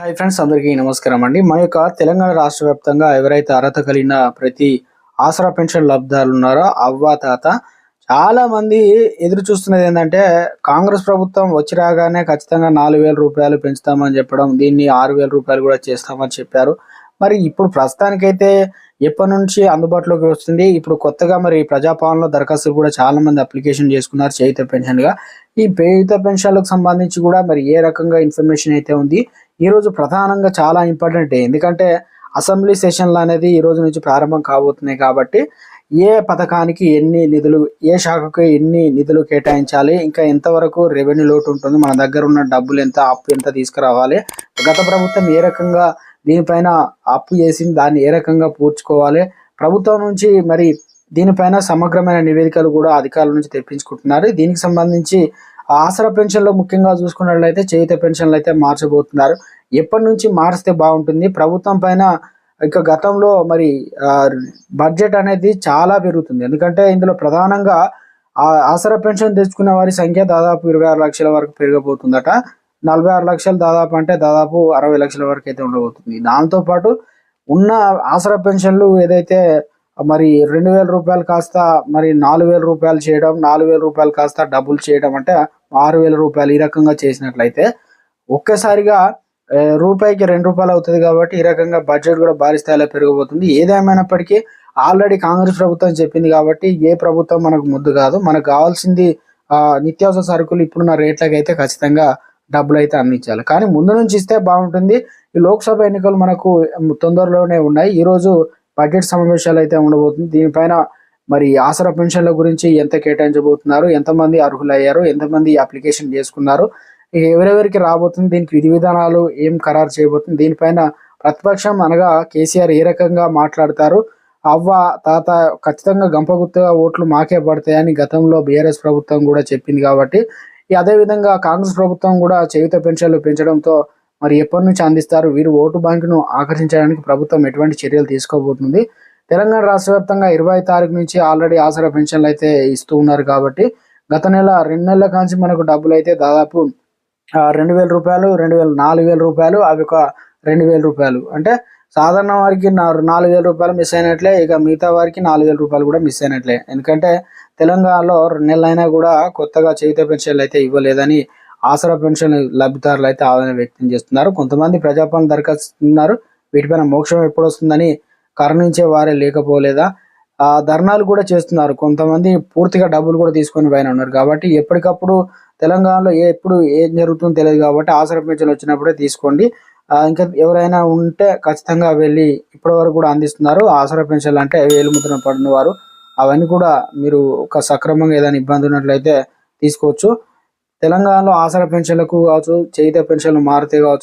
Hi friends అందరికీ నమస్కారం అండి. మన యొక్క తెలంగాణ రాష్ట్ర వ్యాప్తంగా ఎవరైతే అర్హత కలిగిన ప్రతి ఆసరా పెన్షన్ లబ్ధాలు ఉన్నారో అవ్వ తాత చాలా మంది ఎదురు చూస్తున్నది ఏంటంటే కాంగ్రెస్ ప్రభుత్వం వచ్చి రాగానే ఖచ్చితంగా నాలుగు వేల రూపాయలు పెంచుతామని చెప్పడం దీన్ని ఆరు వేల రూపాయలు కూడా చేస్తామని చెప్పారు. మరి ఇప్పుడు ప్రస్తుతానికైతే ఎప్పటి నుంచి అందుబాటులోకి వస్తుంది? ఇప్పుడు కొత్తగా మరి ప్రజాపాలనలో దరఖాస్తులు కూడా చాలా మంది అప్లికేషన్ చేసుకున్నారు చేయుత పెన్షన్గా. ఈ పేయుత పెన్షన్లకు సంబంధించి కూడా మరి ఏ రకంగా ఇన్ఫర్మేషన్ అయితే ఉంది? ఈరోజు ప్రధానంగా చాలా ఇంపార్టెంట్ ఎందుకంటే అసెంబ్లీ సెషన్లు అనేది ఈ రోజు నుంచి ప్రారంభం కాబోతున్నాయి కాబట్టి ఏ పథకానికి ఎన్ని నిధులు ఏ శాఖకు ఎన్ని నిధులు కేటాయించాలి ఇంకా ఎంతవరకు రెవెన్యూ లోటు ఉంటుంది మన దగ్గర ఉన్న డబ్బులు ఎంత అప్పు ఎంత తీసుకురావాలి గత ప్రభుత్వం ఏ రకంగా దీనిపైన అప్పు చేసింది దాన్ని ఏ రకంగా పూడ్చుకోవాలి ప్రభుత్వం నుంచి మరి దీనిపైన సమగ్రమైన నివేదికలు కూడా అధికారుల నుంచి తెప్పించుకుంటున్నారు. దీనికి సంబంధించి ఆసరా పెన్షన్లో ముఖ్యంగా చూసుకున్నట్లయితే చేయుత పెన్షన్లు అయితే మార్చబోతున్నారు. ఎప్పటి నుంచి మారిస్తే బాగుంటుంది? ప్రభుత్వం పైన ఇక గతంలో మరి బడ్జెట్ అనేది చాలా పెరుగుతుంది. ఎందుకంటే ఇందులో ప్రధానంగా ఆసరా పెన్షన్ తెచ్చుకునే వారి సంఖ్య దాదాపు ఇరవై ఆరు లక్షల వరకు పెరగబోతుందట నలభై ఆరు లక్షలు దాదాపు అంటే దాదాపు అరవై లక్షల వరకు అయితే ఉండబోతుంది. దాంతోపాటు ఉన్న ఆసరా పెన్షన్లు ఏదైతే మరి రెండు వేల రూపాయలు కాస్త మరి నాలుగు వేల రూపాయలు చేయడం నాలుగు వేల రూపాయలు కాస్త డబ్బులు చేయడం అంటే ఆరు వేల రూపాయలు ఈ రకంగా చేసినట్లయితే ఒక్కసారిగా రూపాయికి రెండు రూపాయలు అవుతుంది కాబట్టి ఈ రకంగా బడ్జెట్ కూడా భారీ స్థాయిలో పెరిగిపోతుంది. ఏదేమైనప్పటికీ ఆల్రెడీ కాంగ్రెస్ ప్రభుత్వం చెప్పింది కాబట్టి ఏ ప్రభుత్వం మనకు ముద్దు కాదు. మనకు కావాల్సింది నిత్యావసర సరుకులు ఇప్పుడున్న రేట్లకి అయితే ఖచ్చితంగా డబ్బులు అయితే అందించాలి. కానీ ముందు నుంచి ఇస్తే బాగుంటుంది. ఈ లోక్సభ ఎన్నికలు మనకు తొందరలోనే ఉన్నాయి. ఈరోజు బడ్జెట్ సమావేశాలు అయితే ఉండబోతుంది. దీనిపైన మరి ఆసరా పెన్షన్ల గురించి ఎంత కేటాయించబోతున్నారు ఎంతమంది అర్హులయ్యారు ఎంతమంది అప్లికేషన్ చేసుకున్నారు ఎవరెవరికి రాబోతుంది దీనికి విధి విధానాలు ఏం ఖరారు చేయబోతుంది దీనిపైన ప్రతిపక్షం అనగా కేసీఆర్ ఏ రకంగా మాట్లాడతారు అవ్వ తాత ఖచ్చితంగా గంపగుత్తగా ఓట్లు మాకే పడతాయని గతంలో బీఆర్ఎస్ ప్రభుత్వం కూడా చెప్పింది కాబట్టి అదేవిధంగా కాంగ్రెస్ ప్రభుత్వం కూడా చేయుత పెన్షన్లు పెంచడంతో మరి ఎప్పటి నుంచి అందిస్తారు వీరు ఓటు బ్యాంకును ఆకర్షించడానికి ప్రభుత్వం ఎటువంటి చర్యలు తీసుకోబోతుంది తెలంగాణ రాష్ట్ర వ్యాప్తంగా ఇరవై తారీఖు నుంచి ఆల్రెడీ ఆసరా పెన్షన్లు అయితే ఇస్తూ ఉన్నారు కాబట్టి గత నెల రెండు నెలల కాంచి మనకు డబ్బులు అయితే దాదాపు రెండు వేల రూపాయలు రెండు వేల నాలుగు వేల రూపాయలు అవి ఒక రెండు వేల రూపాయలు. అంటే సాధారణ వారికి నాలుగు వేల రూపాయలు మిస్ అయినట్లే ఇక మిగతా వారికి నాలుగు వేల రూపాయలు కూడా మిస్ అయినట్లే. ఎందుకంటే తెలంగాణలో రెండు నెలలైనా కూడా కొత్తగా చేయుత పెన్షన్లు అయితే ఇవ్వలేదని ఆసరా పెన్షన్ లబ్ధిదారులు అయితే ఆవేదన వ్యక్తం చేస్తున్నారు. కొంతమంది ప్రజాపాలన దరఖాస్తున్నారు వీటిపైన మోక్షం ఎప్పుడు వస్తుందని కరుణించే వారే లేకపోలేదా? ఆ ధర్నాలు కూడా చేస్తున్నారు. కొంతమంది పూర్తిగా డబ్బులు కూడా తీసుకొని పైన ఉన్నారు. కాబట్టి ఎప్పటికప్పుడు తెలంగాణలో ఏ ఎప్పుడు ఏం జరుగుతుందో తెలియదు కాబట్టి ఆసరా పెన్షన్ వచ్చినప్పుడే తీసుకోండి. ఇంకా ఎవరైనా ఉంటే ఖచ్చితంగా వెళ్ళి ఇప్పటి వరకు కూడా అందిస్తున్నారు. ఆసరా పెన్షన్లు అంటే వేలుముద్ర పడిన వారు అవన్నీ కూడా మీరు ఒక సక్రమంగా ఏదైనా ఇబ్బంది ఉన్నట్లయితే తీసుకోవచ్చు. తెలంగాణలో ఆసరా పెన్షన్లకు కావచ్చు చేయిత పెన్షన్లు మారితే కావచ్చు